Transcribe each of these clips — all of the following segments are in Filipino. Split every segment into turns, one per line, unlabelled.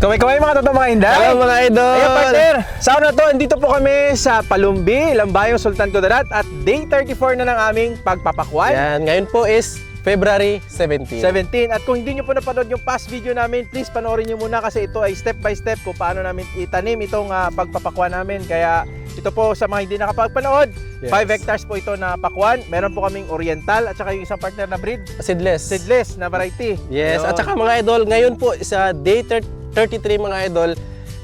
Kaway-kaway mga totoo mga inday.
Hello mga idol!
Ayan partner, sa na to, andito po kami sa Palumbi, Lambayong Sultan Kudarat at day 34 na ng aming pagpapakwan.
Yan, ngayon po is February 17.
17. At kung hindi nyo po napanood yung past video namin, please panoorin nyo muna kasi ito ay step by step kung paano namin itanim itong ah, pagpapakwan namin. Kaya ito po sa mga hindi nakapagpanood, 5
Yes.
hectares po ito na pakwan. Meron po kaming oriental at saka yung isang partner na breed,
Seedless.
seedless na variety.
Yes,
Ayun.
at saka mga idol, ngayon po sa day thir- 33 mga idol,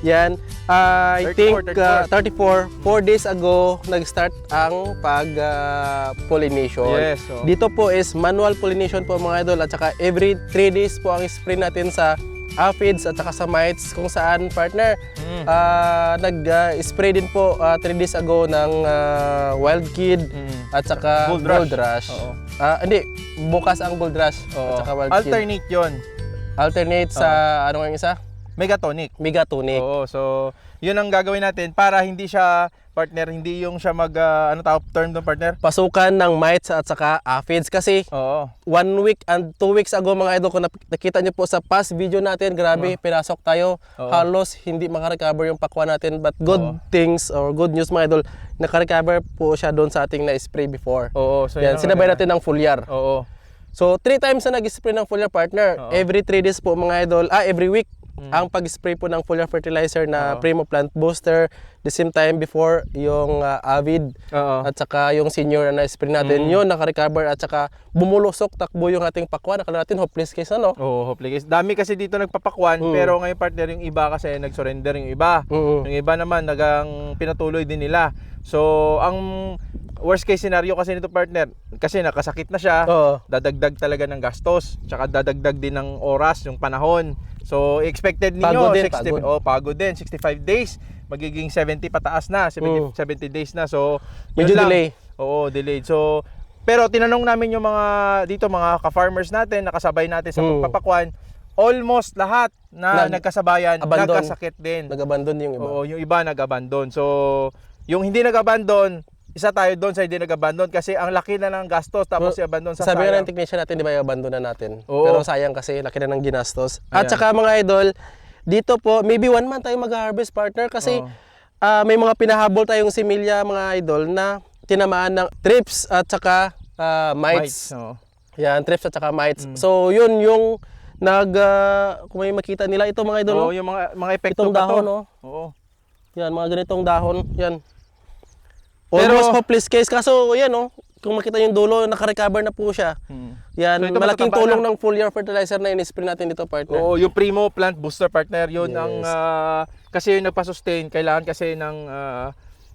yan, ah, I
34,
think ah, 34, 4 days ago, nag-start ang pag-pollination.
Yes, oh.
Dito po is manual pollination po mga idol at saka every 3 days po ang spray natin sa aphids at saka sa mites kung saan partner
Mm.
ah, nag-spray din po 3 days ago ng ah, wild kid
Mm.
at saka
Gold
gold,
rush.
rush.
Oo.
Ah, hindi, bukas ang gold rush
Oo.
at saka wild kid.
Alternate yon
Alternate sa ano nga yung isa?
Megatonic.
Megatonic.
Oo, so yun ang gagawin natin para hindi siya partner, hindi yung siya mag ah, ano tawag term doon partner?
Pasukan ng mites at saka aphids kasi
Oo.
one week and two weeks ago mga idol kung nak- nakita niyo po sa past video natin grabe pinasok tayo
Oo.
halos hindi makarecover yung pakwa natin but good
Oo.
things or good news mga idol nakarecover po siya doon sa ating na-spray before
Oo, so
yan
ang
sinabay
maganda.
natin ng foliar
Oo.
so three times na nag-spray ng foliar partner
Oo.
every three days po mga idol ah every week
Mm.
ang pag-spray po ng foliar fertilizer na
Oo.
Primo Plant Booster the same time before yung ah, Avid
Oo.
at saka yung senior na na-spray natin,
Mm.
yun naka-recover at saka bumulusok, takbo yung ating pakwan. Nakala natin hopeless case ano?
Oo, hopefully guys. Dami kasi dito nagpapakwan,
Mm.
pero ngayon partner yung iba kasi nag-surrender yung iba.
Mm.
Yung iba naman nagang pinatuloy din nila. So, ang worst case scenario kasi nito partner, kasi nakasakit na siya,
Oo.
dadagdag talaga ng gastos, tsaka dadagdag din ng oras, yung panahon. So, expected ninyo,
Pagod din,
60,
pagod.
Oh, pagod din, 65 days, magiging 70 pataas na, 70,
Mm.
70 days na. So,
Medyo
lang.
delay.
Oo, delayed. So, pero tinanong namin yung mga dito mga ka-farmers natin, nakasabay natin sa
Mm.
pagpapakwan, almost lahat na
Nag-
nagkasabayan,
abandon.
nagkasakit din.
Nag-abandon yung iba.
Oo, yung iba nag-abandon. So, yung hindi nag-abandon, isa tayo doon sa hindi nag-abandon kasi ang laki na ng gastos tapos
Well,
i-abandon sa
Sabi
sayang.
ng technician natin, di ba, i-abandon na natin.
Oo.
Pero sayang kasi, laki na ng ginastos. At
Ayan.
saka mga idol, dito po, maybe one month tayo mag-harvest partner kasi
Oo.
ah, may mga pinahabol tayong similya mga idol na tinamaan ng trips at saka ah, mites.
Mites, oo.
Yan, trips at saka mites.
Mm.
So, yun yung nag, ah, kung may makita nila, ito mga idol,
Oo,
no?
yung mga mga epekto
itong dahon, no?
Oo.
Yan, mga ganitong dahon. Yan.
Pero-
Almost hopeless case. Kaso, yan, no? Kung makita yung dulo, naka-recover na po siya.
Hmm.
Yan,
So,
malaking tulong
na.
ng foliar fertilizer na in-spray natin dito, partner.
Oo, yung Primo Plant Booster Partner, yun
Yes.
ang ah, kasi yung nagpa-sustain, kailangan kasi ng ah,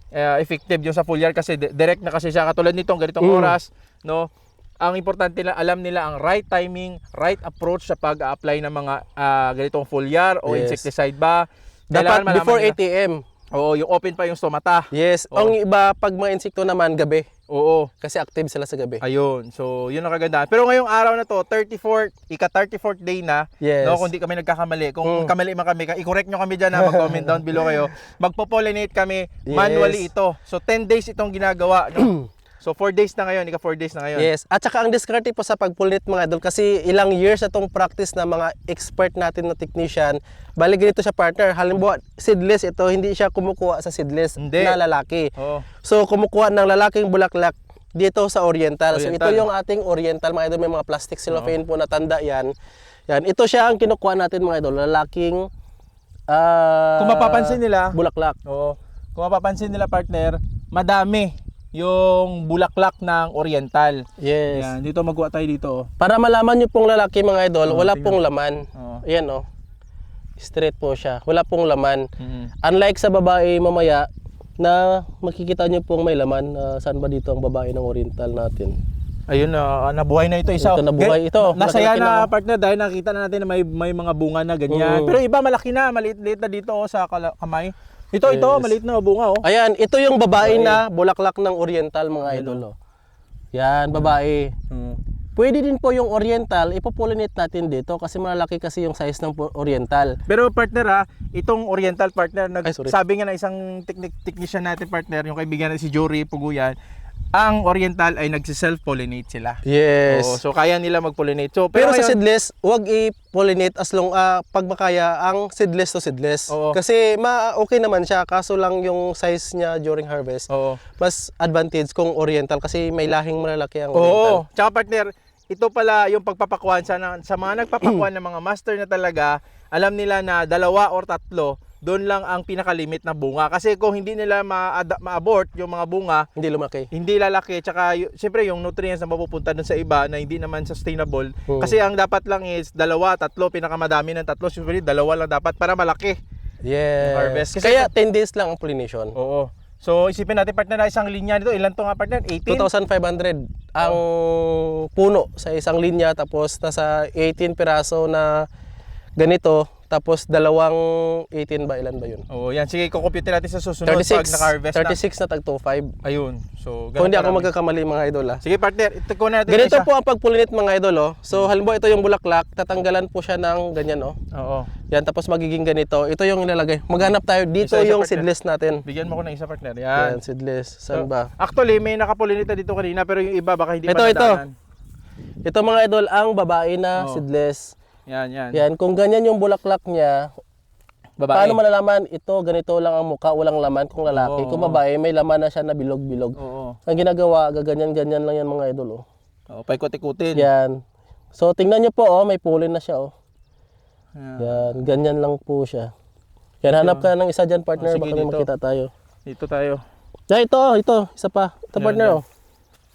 ah, effective yung sa foliar kasi di- direct na kasi siya katulad nitong ganitong
Mm.
oras, no? Ang importante nila, alam nila ang right timing, right approach sa pag-apply ng mga ah, ganitong foliar o
Yes.
insecticide ba.
Dapat before
nila.
8 a.m.
Oo, yung open pa yung stomata.
Yes.
Oo.
Ang iba, pag mga insekto naman, gabi.
Oo.
Kasi active sila sa gabi.
Ayun. So, yun ang kagandahan. Pero ngayong araw na to, 34th, ika 34th day na,
Yes.
no, kung di kami nagkakamali. Kung
Mm.
kamali man kami, i-correct nyo kami dyan na mag-comment down below kayo. Magpo-pollinate kami
Yes.
manually ito. So, 10 days itong ginagawa. No? so, 4 days na ngayon, ika 4 days na ngayon.
Yes. At saka ang diskarte po sa pag-pollinate mga idol kasi ilang years itong practice na mga expert natin na technician. Bali ganito siya partner. Halimbawa, seedless ito, hindi siya kumukuha sa seedless
Hindi.
na lalaki.
Oo.
So kumukuha ng lalaking bulaklak dito sa oriental. So ito
Oriental.
yung ating oriental mga idol. May mga plastic cellophane po na tanda yan. Yan. Ito siya ang kinukuha natin mga idol. Lalaking ah,
Kung mapapansin nila,
bulaklak.
Oo. Kung mapapansin nila partner, madami yung bulaklak ng oriental.
Yes.
Yan, dito magkuha tayo dito. oh.
Para malaman nyo pong lalaki mga idol,
Oo,
wala
tingnan.
pong laman.
Oo.
Ayan oh. Straight po siya. Wala pong laman.
Mm.
Unlike sa babae mamaya na makikita nyo pong may laman. Ah, saan ba dito ang babae ng oriental natin?
Ayun na nabuhay na ito isa.
Ito, nabuhay ito.
Nasaya
Malaki-laki
na
na, oh.
partner dahil nakita na natin na may may mga bunga na ganyan.
Mm.
Pero iba malaki na, maliit-liit na dito oh, sa kamay. Ito ito,
Yes.
maliit na bunga oh.
Ayan, ito yung babae
Babae.
na bulaklak ng oriental mga idol. Oh. Yan, babae.
Mm.
Pwede din po yung oriental, ipopollinate natin dito kasi malalaki kasi yung size ng oriental.
Pero partner ha, itong oriental partner, nag,
Ay, sorry.
sabi nga na isang technic, technician natin partner, yung kaibigan natin si Jory Puguyan, ang oriental ay nagsi-self-pollinate sila.
Yes.
Oo, so kaya nila mag-pollinate. So,
Pero,
pero,
sa
ngayon-
seedless, huwag i-pollinate as long ah, pag makaya ang seedless to seedless.
Oo.
Kasi ma okay naman siya kaso lang yung size niya during harvest.
Oo.
Mas advantage kung oriental kasi may lahing malalaki ang oriental.
Oo. Tsaka partner, ito pala yung pagpapakwan sa, sa mga nagpapakwan ng mga master na talaga, alam nila na dalawa or tatlo, doon lang ang pinakalimit na bunga. Kasi kung hindi nila ma- ma-abort yung mga bunga,
Hindi lumaki.
hindi lalaki tsaka y- syempre yung nutrients na mapupunta dun sa iba na hindi naman sustainable
Oo.
kasi ang dapat lang is dalawa, tatlo, pinakamadami ng tatlo, usually dalawa lang dapat para malaki.
Yes.
Harvest. Kasi-
Kaya 10 days lang ang pollination.
Oo. So isipin natin partner na isang linya nito, ilan to nga partner? 18?
2,500 ang puno sa isang linya tapos nasa 18 piraso na ganito tapos dalawang 18 ba ilan ba yun?
Oo, yan. Sige, kukumpute natin sa susunod pag
36
naka-harvest na.
36 na tag 25.
Ayun. So,
Kung hindi ako magkakamali mga idol ah.
Sige partner, ito ko natin
Ganito
isa.
po ang pagpulinit mga idol oh. So halimbawa ito yung bulaklak, tatanggalan po siya ng ganyan oh.
Oo.
Yan tapos magiging ganito. Ito yung ilalagay. Maghanap tayo dito
Isa-isa,
yung
partner.
seedless natin.
Bigyan mo ko ng isa partner.
Yan,
Yan.
seedless. Saan ba?
Actually, may nakapulinita dito kanina pero yung iba baka hindi
Ito,
pa
ito.
nadaanan.
Ito mga idol ang babae na
Oh.
seedless.
Yan, yan.
Yan, kung ganyan yung bulaklak niya,
Babae.
paano malalaman ito ganito lang ang mukha, walang laman kung lalaki.
Oo.
Kung babae, may laman na siya na bilog-bilog.
Oo.
Ang ginagawa, gaganyan-ganyan lang yan mga idol oh.
Oo, paikot-ikutin.
Yan. So tingnan niyo po oh, may pollen na siya oh.
Yan.
Yan, ganyan lang po siya. Yan, hanap ka ng isa dyan partner,
Oh, sige,
baka
dito.
makita tayo.
Dito tayo.
Yeah, ito, oh, ito, isa pa. Ito
Yan,
partner
yan.
oh.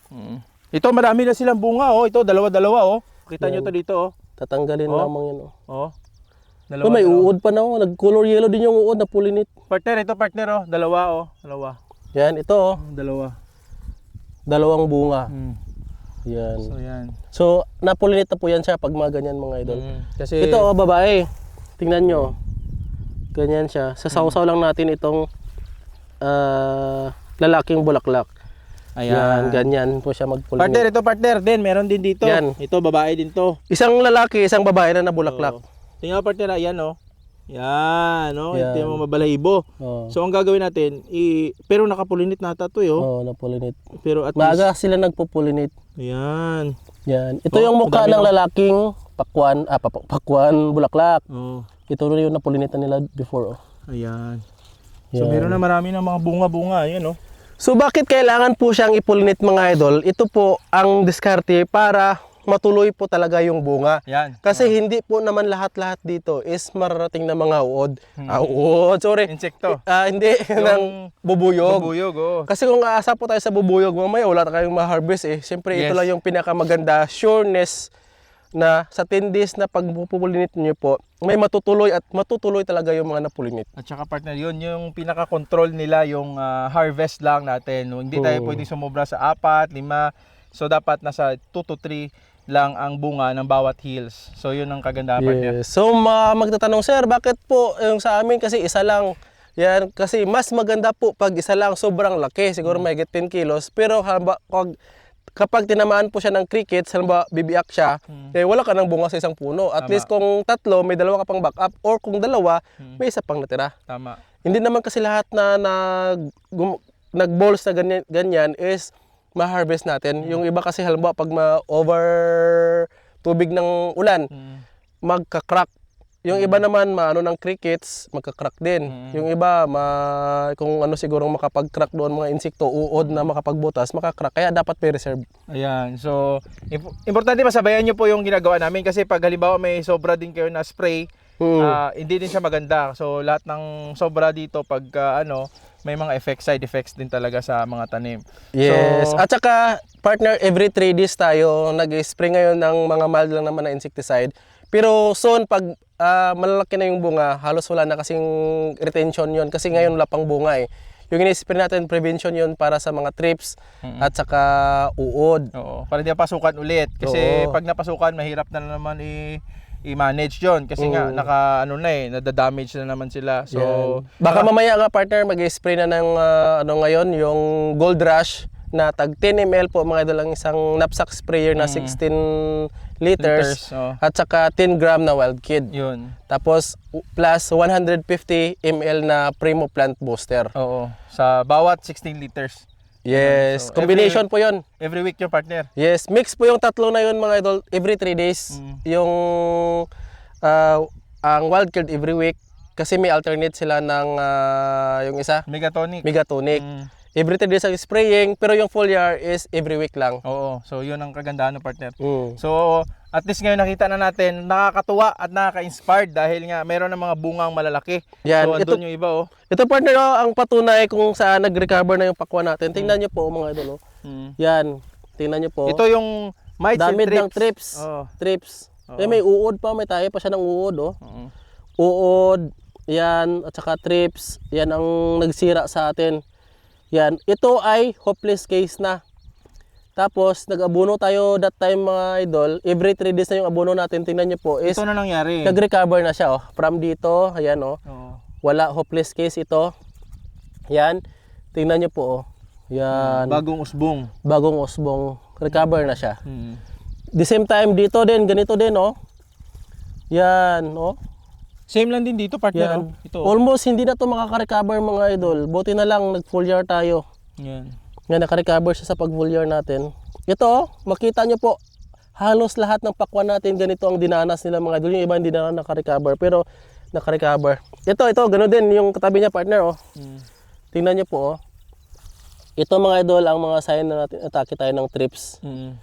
Mm. Ito, marami na silang bunga, oh. Ito, dalawa-dalawa, oh. Kita nyo to dito, oh.
Tatanggalin
Oh.
lamang yan oh.
Oh.
Oh, may uod pa na oh. Nag-color yellow din yung uod na pulinit.
Partner, ito partner, oh. Dalawa, oh. Dalawa.
Yan, ito oh.
Dalawa.
Dalawang bunga.
Mm.
Yan.
So, yan.
So, napulinit na po yan siya pag mga ganyan mga idol.
Mm. Kasi,
Ito oh, babae. Tingnan nyo. Ganyan siya. Sa sausaw lang natin itong ah, lalaking bulaklak. Yan,
ayan.
ganyan po siya magpulinit.
Partner, ito partner din. Meron din dito.
Yan.
Ito, babae din to.
Isang lalaki, isang babae na nabulaklak.
Oo. Tingnan mo partner, ayan, oh. Yan, oh.
Yan.
Ito yung balahibo.
Oh.
So, ang gagawin natin, i pero nakapulinit na ata to, eh,
Oh,
oh.
napulinit.
Pero at least,
Maaga sila nagpupulinit.
ayan.
Yan. Ito
Oh,
yung mukha ng
na.
lalaking pakwan, ah, pakwan, bulaklak.
Oh,
Ito rin yung napulinitan nila before. Oh.
ayan. So,
Yan.
meron na marami ng mga bunga-bunga, ayan, oh.
So bakit kailangan po siyang ipulinit mga idol? Ito po ang diskarte para matuloy po talaga yung bunga.
Yan.
Kasi hindi po naman lahat-lahat dito is mararating na mga uod. Ah, uod, sorry.
Insekto.
Ah, hindi, ng bubuyog.
Bubuyog, oh.
Kasi kung aasa po tayo sa bubuyog, mamaya wala tayong ma-harvest eh. Siyempre, ito
Yes.
lang yung pinakamaganda, sureness na sa 10 days na pagpupulinit niyo po, may matutuloy at matutuloy talaga yung mga napulinit.
At saka partner, yun yung pinaka-control nila yung ah, harvest lang natin. No, Hindi tayo
Oo.
pwedeng sumobra sa apat, lima. So dapat nasa 2 to 3 lang ang bunga ng bawat hills. So yun ang kagandahan.
Yes. So ma magtatanong, sir, bakit po yung sa amin kasi isa lang? Yan, kasi mas maganda po pag isa lang sobrang laki, siguro may 10 kilos. Pero haba, pag, kapag tinamaan po siya ng crickets, halimbawa bibiyak siya, eh wala ka ng bunga sa isang puno. At
Tama.
least kung tatlo, may dalawa ka pang backup. Or kung dalawa, may isa pang natira.
Tama.
Hindi naman kasi lahat na nag nag-balls na ganyan, ganyan is ma-harvest natin. Yung iba kasi halimbawa pag ma-over tubig ng ulan,
Mm.
magka-crack. Yung iba naman maano ng crickets, magka-crack din.
Mm.
Yung iba ma kung ano siguro makapag-crack doon mga insekto, uod na makapagbutas, makaka-crack. Kaya dapat may reserve.
Ayan. So, imp- importante masabayan nyo po yung ginagawa namin kasi pag halimbawa may sobra din kayo na spray,
Hmm.
ah, hindi din siya maganda. So, lahat ng sobra dito pag ah, ano, may mga effects, side effects din talaga sa mga tanim.
Yes.
So,
At saka, partner, every 3 days tayo nag-spray ngayon ng mga mild lang naman na insecticide. Pero soon, pag ah, malalaki na yung bunga, halos wala na kasing retention yon Kasi ngayon wala pang bunga eh. Yung ini-spray natin, prevention yon para sa mga trips at saka uod.
Oo, para di pasukan ulit. Kasi
Oo.
pag napasukan, mahirap na naman i- i-manage yon Kasi nga,
Mm.
naka, ano na eh, nadadamage na naman sila. So,
Yan. baka mamaya nga partner mag-spray na ng ah, ano ngayon, yung Gold Rush na tag 10 ml po mga idol ang isang knapsack sprayer na 16 liters,
liters, oh,
at saka 10 gram na Wild Kid.
yun.
Tapos plus 150 ml na Primo Plant Booster.
Oo, sa bawat 16 liters.
Yes,
So,
combination po 'yon.
Every week yung partner.
Yes, mix po yung tatlo na yun mga idol every 3 days.
Mm.
Yung ah, ang wild card every week kasi may alternate sila ng ah, yung isa,
Megatonic.
megatonic.
Mm.
Every 3 days ang spraying pero yung full year is every week lang.
Oo. So, yun ang kagandahan ng partner.
Mm.
So, at least ngayon nakita na natin, nakakatuwa at nakaka-inspired dahil nga meron ng mga bungang malalaki.
Yan,
so,
ito-
andun yung iba, oh.
Ito partner oh, ang patunay kung saan nag-recover na yung pakwan natin. Tingnan niyo po mga idol. Oh.
Mm.
Yan. Tingnan niyo po.
Ito yung mites and
Damit
trips.
ng trips.
Oo.
Trips.
Oo.
Eh, may uod pa, may tayo pa siya ng uod oh.
Oo.
uod, yan, at saka trips, yan ang nagsira sa atin. Yan, ito ay hopeless case na. Tapos, nag-abono tayo that time mga idol. Every 3 days na yung abono natin, tingnan nyo po, is
Ito na nangyari.
nag-recover na siya. Oh. From dito, ayan oh.
Oo.
Wala hopeless case ito. Yan, tingnan nyo po oh. Yan,
Bagong usbong.
bagong osbong, recover na siya.
Mm.
The same time, dito din, ganito din oh. Yan, oh.
Same lang din dito, partner.
Yan.
oh. Ito. oh.
Almost hindi na to makaka-recover mga idol. Buti na lang nag full year tayo.
Yan.
Nga naka-recover siya sa pag full year natin. Ito, oh, makita nyo po, halos lahat ng pakwan natin ganito ang dinanas nila mga idol. Yung iba hindi na naka-recover pero naka-recover. Ito, ito, ganoon din yung katabi niya partner oh.
Mm.
Tingnan nyo po oh. Ito mga idol ang mga sign na natin atake tayo ng trips.
Mm.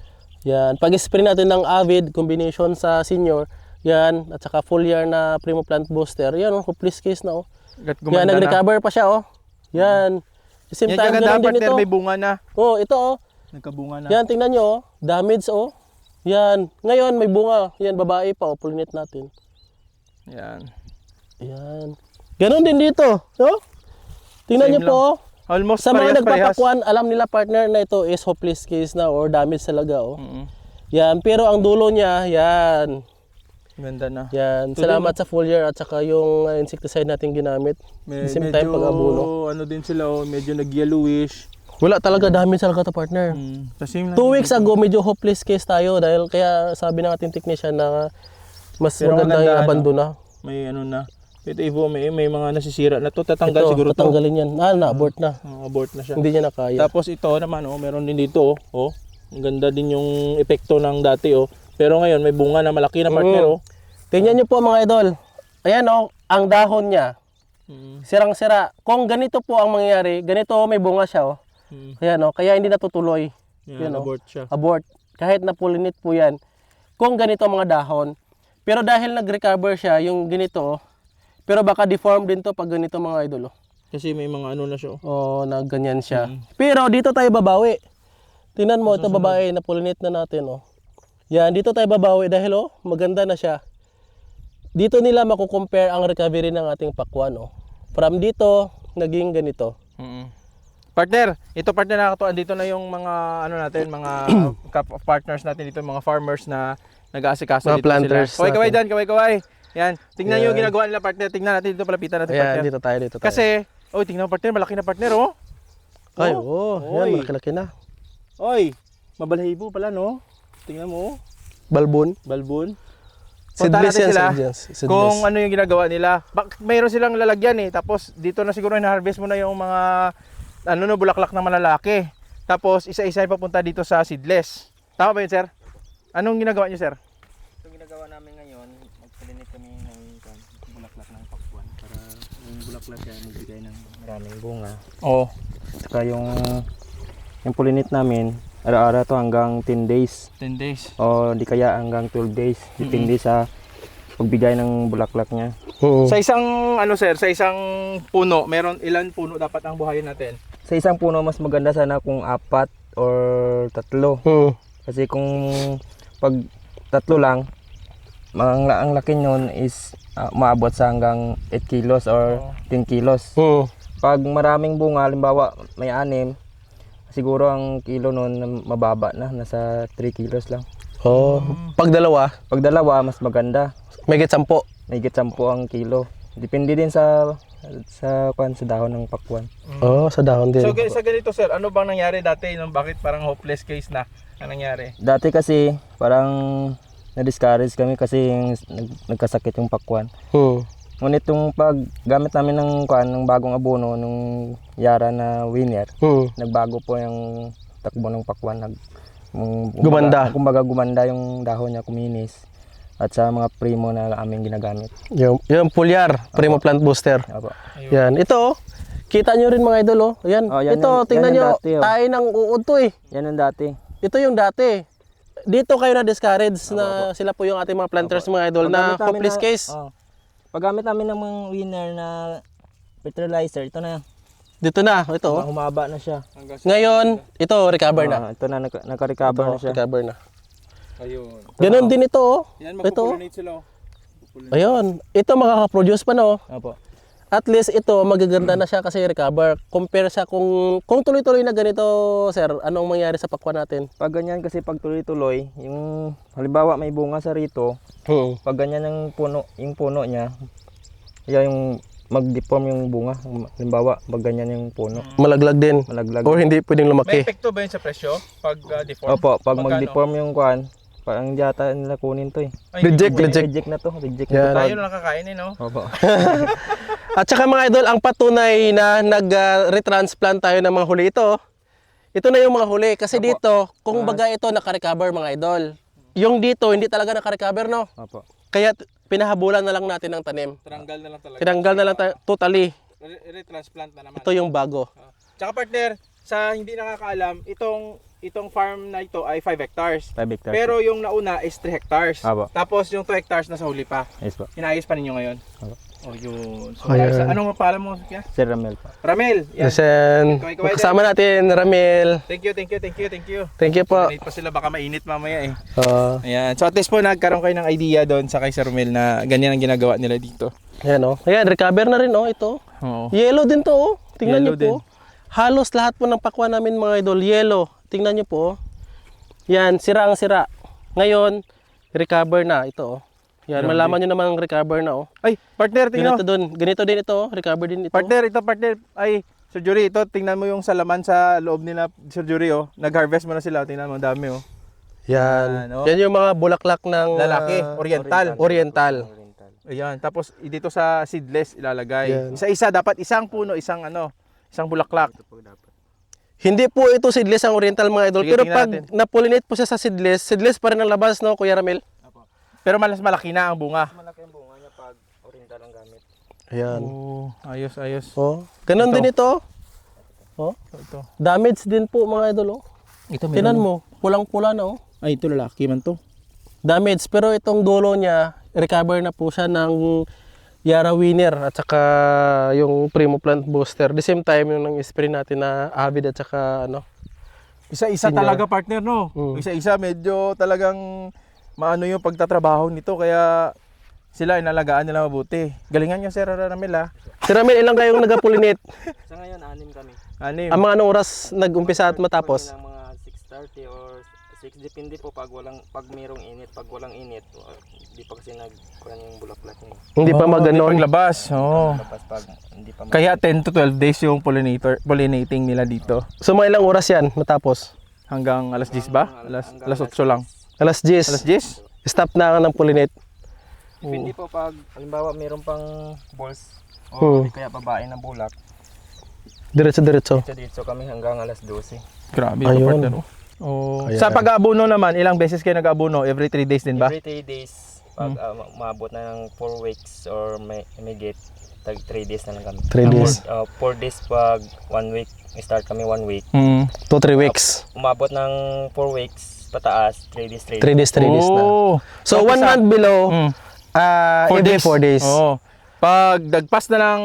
Yan, pag-spray natin ng Avid combination sa senior, yan, at saka full year na Primo Plant Booster. Yan, oh, hopeless case na oh.
At
Yan,
gumanda na.
nag-recover pa siya, oh. Yan. Same
Yan
time, ganun din ito.
May bunga na.
Oh, ito, oh.
Nagkabunga na.
Yan, tingnan nyo, oh. Damage, oh. Yan. Ngayon, may bunga. Yan, babae pa, oh. Pollinate natin.
Yan.
Yan. Ganon din dito. Oh. Tingnan
Same
nyo po, oh.
Almost
Sa mga nagpapakuan, alam nila partner na ito is hopeless case na or damage talaga, oh.
Mm.
Yan, pero ang dulo niya, yan.
Ganda na.
Yan. Salamat sa full year at saka yung uh, insecticide natin ginamit.
May,
The same
medyo,
time pag-abuno.
ano din sila, oh, medyo nag-yellowish.
Wala talaga damage talaga to partner.
Mm. So.
Two weeks ago, medyo hopeless case tayo dahil kaya sabi ng ating technician na mas
Pero maganda
yung
ano?
abandon na.
May ano na. Ito, Ivo, may, may mga nasisira na to. Tatanggal
Ito,
siguro to.
tatanggalin yan. Ah, na-abort na.
Oh, abort na siya.
Hindi niya na kaya.
Tapos ito naman, oh, meron din dito, oh. oh. Ang ganda din yung epekto ng dati, oh. Pero ngayon, may bunga na malaki na partner, oh.
Tingnan niyo po mga idol. Ayan oh, ang dahon niya.
Mm.
Sirang-sira. Kung ganito po ang mangyayari, ganito oh, may bunga siya oh.
Mm.
Ayan oh, kaya hindi natutuloy.
Yan,
Yan, oh.
abort siya.
Abort. Kahit na pulinit po yan. Kung ganito ang mga dahon. Pero dahil nag-recover siya, yung ganito oh. Pero baka deform din to pag ganito mga idol oh.
Kasi may mga ano na siya, oh.
Oh, na ganyan siya. Pero dito tayo babawi. Tingnan mo, ito babae, na pulinit na natin, oh. Yan, dito tayo babawi dahil, oh, maganda na siya. Dito nila makukompare ang recovery ng ating pakwan, oh. From dito, naging ganito.
Mm-mm. Partner, ito partner nakakatuwa. Dito na yung mga ano natin, mga partners natin dito, mga farmers na nag-aasikaso
Mga
dito
planters
sila. Kaway-kaway dyan, kaway-kaway. Yan. Tingnan nyo yung ginagawa nila partner. Tingnan natin dito palapitan natin
Ayan,
partner.
dito tayo, dito tayo.
Kasi, oh, tingnan mo partner, malaki na partner, oh.
Ay,
Oh,
oh, yan, malaki-laki na.
Oy, mabalahibo pala, no? Tingnan mo, oh.
Balbon.
balbon. Punta natin
yan,
sila
seedless.
Kung ano yung ginagawa nila. Bak mayroon silang lalagyan eh. Tapos dito na siguro na-harvest mo na yung mga ano no, bulaklak na malalaki. Tapos isa-isa yung papunta dito sa seedless. Tama ba yun, sir? Anong ginagawa niyo, sir?
Ito ginagawa namin ngayon, magpulinit kami ng bulaklak ng pakwan para yung bulaklak ay magbigay ng maraming bunga.
Oo.
Saka yung yung pulinit namin, araw-araw to hanggang 10 days
10 days.
o di kaya hanggang 12 days. Depende sa pagbigay ng bulaklak niya.
Oo.
Sa isang ano, sir, sa isang puno, meron ilan puno dapat ang buhayin natin?
Sa isang puno mas maganda sana kung apat or tatlo.
Oo.
Kasi kung pag tatlo lang, ang, ang laki nun is ah, maabot sa hanggang 8 kilos or 10 kilos.
Oo.
Pag maraming bunga, halimbawa may anim, siguro ang kilo nun mababa na, nasa 3 kilos lang.
Oh, pag dalawa,
Pag dalawa, mas maganda.
may get sampo.
May higit 10 ang kilo. Depende din sa sa kwan sa dahon ng pakwan.
Oh, sa dahon din.
So, ga- sa ganito, sir, ano bang nangyari dati? Nung bakit parang hopeless case na ang nangyari?
Dati kasi parang na-discourage kami kasi yung nag- nagkasakit yung pakwan.
Hmm.
Ngunit yung paggamit namin ng kuan ng bagong abono nung Yara na winner,
Hmm.
nagbago po yung takbo ng pakwan nag yung-
Gumanda.
Kumbaga gumanda yung dahon niya kuminis at sa mga primo na aming ginagamit.
Yung, yung pulyar, Primo Plant Booster.
Apo.
Yan. Ito, oh. Kita nyo rin mga idol, oh. Yan.
Oh, yan
Ito,
yung-
tingnan
yan
nyo.
dati, oh.
Tayo ng uod to eh.
Yan ang dati.
Ito yung dati. Dito kayo na-discourage na sila po yung ating mga planters mga idol na
Paggamit namin
hopeless
na-
case.
Oh. Paggamit namin ng mga winner na fertilizer, ito na.
Dito na, ito. oh.
Humaba na siya.
Ngayon, ito, recover na.
Ah, ito na, naka- naka-recover na
Ito,
siya.
recover na.
Ayun.
Ganon din ito, oh.
Yan,
Ito.
magpupulunate sila. oh.
Ayun. Ito makaka-produce pa, no?
Apo.
At least ito, magaganda na siya kasi recover. Compare sa kung kung tuloy-tuloy na ganito, sir, anong mangyari sa pakwan natin?
Pag ganyan kasi pag tuloy-tuloy, yung halimbawa may bunga sa rito,
Hmm.
pag ganyan ang puno, yung puno niya, yan yung mag-deform yung bunga. Halimbawa, pag ganyan yung puno,
Malaglag din.
malaglag.
Or hindi pwedeng
May
lumaki.
epekto ba yun sa presyo? Pag uh, deform?
Opo, pag
Magkano?
mag-deform yung kuan, parang yata nila kunin to eh.
Ay,
Reject, reject.
Reject na to, reject
Yan.
na
Tayo
to.
na nakakain eh, no?
Opo.
At saka mga idol, ang patunay na nag-retransplant tayo ng mga huli ito, ito na yung mga huli. Kasi dito, kung baga ito nakarecover mga idol. Yung dito, hindi talaga nakarecover, no?
Opo.
Kaya pinahabulan na lang natin ng tanim.
Tranggal na lang talaga.
Tinanggal na lang tayo, totally.
Re- Retransplant na naman.
Ito yung bago.
Ah. Tsaka partner, sa hindi nakakaalam, itong itong farm na ito ay 5 hectares.
5 hectares.
Pero yung nauna is 3 hectares.
Apo.
Tapos yung 2 hectares nasa huli pa.
Yes po.
Inayos pa ninyo ngayon.
Apo.
Oh, yun. So,
Ayan.
ayos. anong pangalan mo? Kaya?
Sir Ramel po.
Ramel. Yan.
Listen,
ikaw,
kasama natin, Ramil.
Thank you, thank you, thank you, thank you.
Thank you po.
Donate pa sila, baka mainit mamaya eh.
Uh,
Ayan. So at least po nagkaroon kayo ng idea doon sa kay Sir Romel na ganyan ang ginagawa nila dito.
Ayan oh. Ayan, recover na rin oh ito.
Oo.
Yellow din to oh. Tingnan
Yellow
niyo po. Halos lahat po ng pakwan namin mga idol, yellow. Tingnan niyo po. oh. Yan, sira ang sira. Ngayon, recover na ito oh. Yan, malaman niyo naman ang recover na oh.
Ay, partner, tingnan
Ganito
mo.
dun. Ganito din ito oh. Recover din ito.
Partner, ito partner. Ay, Sir Jury, ito tingnan mo yung salaman sa loob nila, Sir Jury oh. Nag-harvest mo na sila, tingnan mo, ang dami oh.
Yan.
Yan, oh.
Yan yung mga bulaklak ng
Lalaki,
ah,
oriental.
oriental.
Ayan, tapos dito sa seedless ilalagay.
Yan.
Isa-isa dapat isang puno, isang ano, isang bulaklak.
Hindi po ito seedless ang oriental mga idol.
Sige,
Pero
tingnan
pag
natin.
napollinate po siya sa seedless, seedless pa rin ang labas no, Kuya Ramil?
Pero mas malaki na ang bunga.
Malaki ang bunga niya pag oriental ang gamit.
Ayan.
Oh, ayos, ayos.
Oh, ganun din ito. Oh,
Ito.
damage din po mga idol. Oh.
Ito
Tinan mo, pulang-pula na oh.
Ay, ito lalaki man to.
Damage, pero itong dulo niya, recover na po siya ng Yara Winner at saka yung Primo Plant Booster. The same time yung nang spray natin na Avid at saka ano.
Isa-isa
Senior.
talaga partner no.
Mm.
Isa-isa medyo talagang maano yung pagtatrabaho nito kaya sila inalagaan nila mabuti. Galingan niyo Sir Ramil ha.
Si Ramil, ilang kayong nag-pollinate?
Sa ngayon, anim kami.
Anim.
Ang mga anong oras nag-umpisa at matapos?
Kami ng mga 6.30 or 6, depende po pag walang pag mayroong init, pag walang init, uh, di pa kasi nagkuhan yung bulaklak niya.
Hindi pa
Oh,
maganon.
Hindi paglabas. Oh.
Tapos pag hindi pa
Kaya 10 to 12 days yung pollinator pollinating nila dito.
So mga ilang oras yan matapos?
Hanggang alas 10 ba? Alas, alas 8 lang.
Alas 10.
Alas 10?
Stop na ng pollinate.
Depende po pag halimbawa mayroon pang balls
Hmm.
o di kaya babae na bulak.
Diretso-diretso.
Dito kami hanggang alas 12.
Grabe
Ayun.
partner. oh. Oh.
Ayan.
Sa pag-aabuno naman, ilang beses kayo nag-aabuno? Every 3 days din ba?
Every 3 days pag ah, ma- maabot na ng 4 weeks or may, may get tag 3 days na lang kami.
3 days.
4 days pag 1 week, start kami 1 week.
Hmm.
2-3 weeks.
Umabot ng 4 weeks pataas, 3 days, 3
3 days, 3 days na.
Oh.
So,
Tapos
1
sa-
month below,
Hmm.
ah
Four
every
days.
4 days.
Oo. Pag dagpas na ng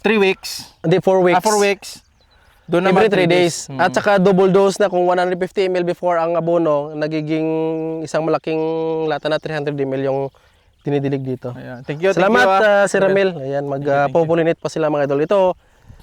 3 weeks,
Hindi, 4 weeks.
ah, 4 weeks, doon naman
Every 3
three
days.
Mm.
At saka double dose na kung 150 ml before ang abono, nagiging isang malaking lata na 300 ml yung dinidilig dito.
Ayan. Thank you. thank
Salamat
you, ah.
ah, si Ramil. Ayan, mag-popolinate pa sila mga idol. Ito,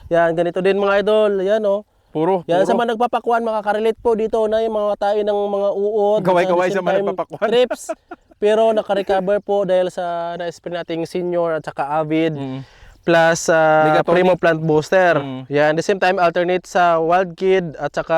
yan, ganito din mga idol. Yan oh.
Puro.
Yan
puro.
sa mga nagpapakuan, makaka-relate po dito na yung mga tayo ng mga uod.
Kaway-kaway sa mga nagpapakuan.
Trips. Pero naka-recover po dahil sa na-spray nating senior at saka avid.
Mm.
Plus
Megatonic.
Primo Plant Booster.
Mm.
Yan, the same time alternate sa Wild Kid at saka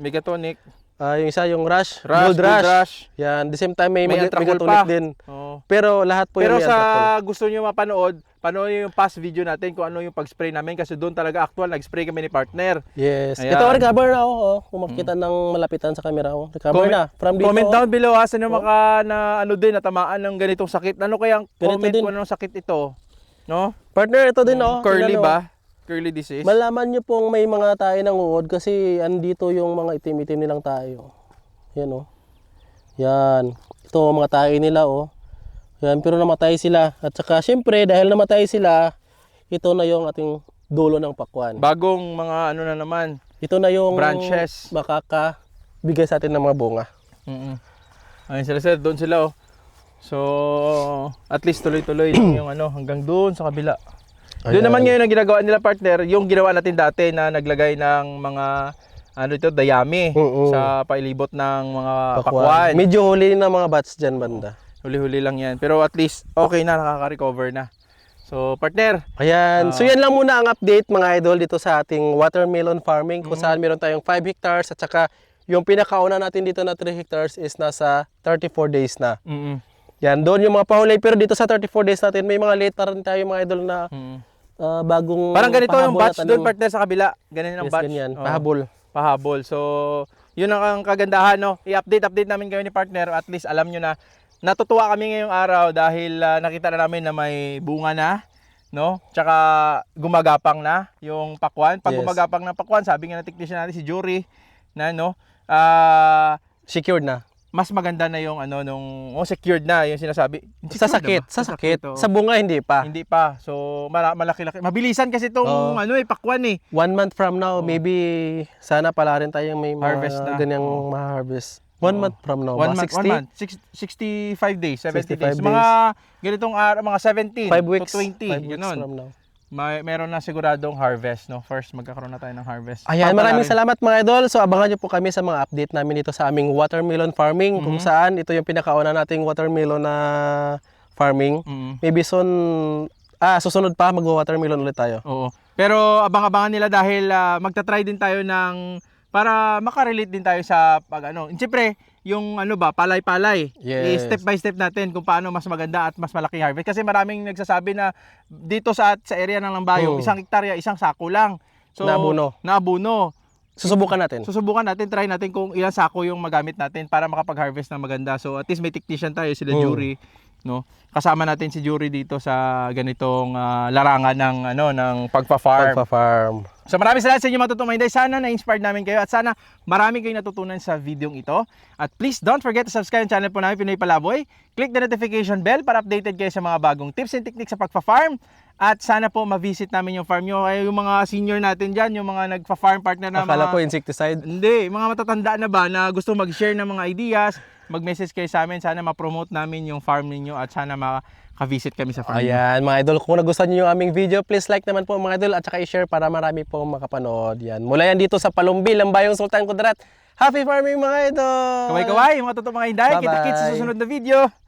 Megatonic.
Ah, yung isa yung rush,
Rush,
gold
Gold
rush.
Rush.
Yan, the same time may,
May
may
pa.
din.
Oo.
Pero lahat po
Pero
yung
sa
Antracol.
gusto niyo mapanood, panoorin yung past video natin kung ano yung pag-spray namin kasi doon talaga actual nag-spray kami ni partner.
Yes.
Ayan.
Ito, recover na ako. Oh. Kung makikita ng malapitan sa camera ko. Recover
Comment-
na. From dito.
Comment
oh.
down below ha, sino maka na ano din natamaan ng ganitong sakit. Ano kayang
Ganito
comment
din.
kung anong sakit ito? No?
Partner, ito din oh.
Curly
Tingnan, oh.
Curly disease.
Malaman nyo pong may mga tayo ng uod kasi andito yung mga itim-itim nilang tayo. Yan oh. Yan. Ito mga tayo nila oh. Yan, pero namatay sila. At saka syempre dahil namatay sila, ito na yung ating dulo ng pakwan.
Bagong mga ano na naman.
Ito na yung
Branches.
makaka bigay sa atin ng mga bunga.
Mm Ayun sila sir, doon sila oh. So, at least tuloy-tuloy yung ano hanggang doon sa kabila. Doon
Ayan.
naman ngayon ang ginagawa nila partner, yung ginawa natin dati na naglagay ng mga ano ito, dayami
Oo.
sa pailibot ng mga pakwan.
Medyo huli na mga bats dyan banda.
Huli-huli lang yan. Pero at least okay na, nakaka-recover na. So, partner,
Ayan.
Ah.
so yan lang muna ang update mga idol dito sa ating watermelon farming
Mm-hmm.
kung saan meron tayong 5 hectares at saka yung pinakauna natin dito na 3 hectares is nasa 34 days na.
mm
Yan, doon yung mga pahuli. Pero dito sa 34 days natin, may mga late na rin tayo mga idol na
mm.
Ah, bagong
parang ganito yung
na
batch doon partner sa kabila. Ganun ang
Yes,
batch.
ganyan.
Oo.
Pahabol.
pahabol. So, yun ang ang kagandahan, no? I-update, update namin kayo ni partner. At least alam nyo na, natutuwa kami ngayong araw dahil ah, nakita na namin na may bunga na, no? Tsaka gumagapang na yung pakwan. Pag
Yes.
gumagapang na pakwan, sabi nga ng technician natin si Jury, na no, ah,
Secured na.
Mas maganda na yung ano nung oh, secured na yung sinasabi.
Sa
Secured na
sakit.
ba?
Sa sakit. Sa bunga, hindi pa.
hindi pa. So mara- malaki-laki. Mabilisan kasi itong
Oo.
ano eh pakwan eh.
One month from now, maybe sana pala rin tayong may mga
Harvest na.
ganyang
Oo.
ma-harvest. One month from now.
One
mga
month, one
60?
month. Six, 65 days, 70 days.
65
Mga ganitong araw, mga 17
Five weeks.
to 20,
Five weeks
ganun.
from now.
May, meron na siguradong harvest, no? First, magkakaroon na tayo ng harvest.
Ayan,
Papala
maraming salamat mga idol. So abangan nyo po kami sa mga update namin dito sa aming watermelon farming. Kung
Mhm.
saan ito yung pinakauna nating watermelon na farming.
Mm,
Maybe soon, ah, susunod pa mag-watermelon ulit tayo.
oo. Pero abang-abangan nila dahil ah, magta-try din tayo ng para makarelate din tayo sa pag ano. Siyempre, yung ano ba, palay-palay.
Yes.
I-step by step natin kung paano mas maganda at mas malaking harvest. Kasi maraming nagsasabi na dito sa sa area ng Lambayo,
Oo.
isang hektarya, isang sako lang. So,
Naabuno.
Naabuno.
Susubukan natin.
Susubukan natin, try natin kung ilang sako yung magamit natin para makapag-harvest ng maganda. So at least may technician tayo, sila
Mm.
Jury, no? Kasama natin si Jury dito sa ganitong ah, larangan ng ano ng pagpa-farm.
Pagpa-farm.
So maraming salamat sa inyo mga totoong. Sana na-inspired namin kayo at sana marami kayong natutunan sa videong ito. At please don't forget to subscribe ang channel po namin Pinoy Palaboy. Click the notification bell para updated kayo sa mga bagong tips and techniques sa pagpa-farm. At sana po ma-visit namin yung farm nyo. Kaya yung mga senior natin dyan, yung mga nagpa-farm partner na
Akala
mga...
ko insecticide.
Hindi, mga matatanda na ba na gusto mag-share ng mga ideas, mag-message kayo sa amin. Sana ma-promote namin yung farm ninyo at sana maka-visit kami sa farm.
Ayan, mga idol, kung nagustuhan niyo yung aming video, please like naman po mga idol at saka i-share para marami po makapanood. Yan. Mula yan dito sa Palumbi, Lambayong Sultan Kudarat. Happy farming mga idol!
Kaway-kaway, mga totoo mga hinday. Kita-kits sa susunod na video.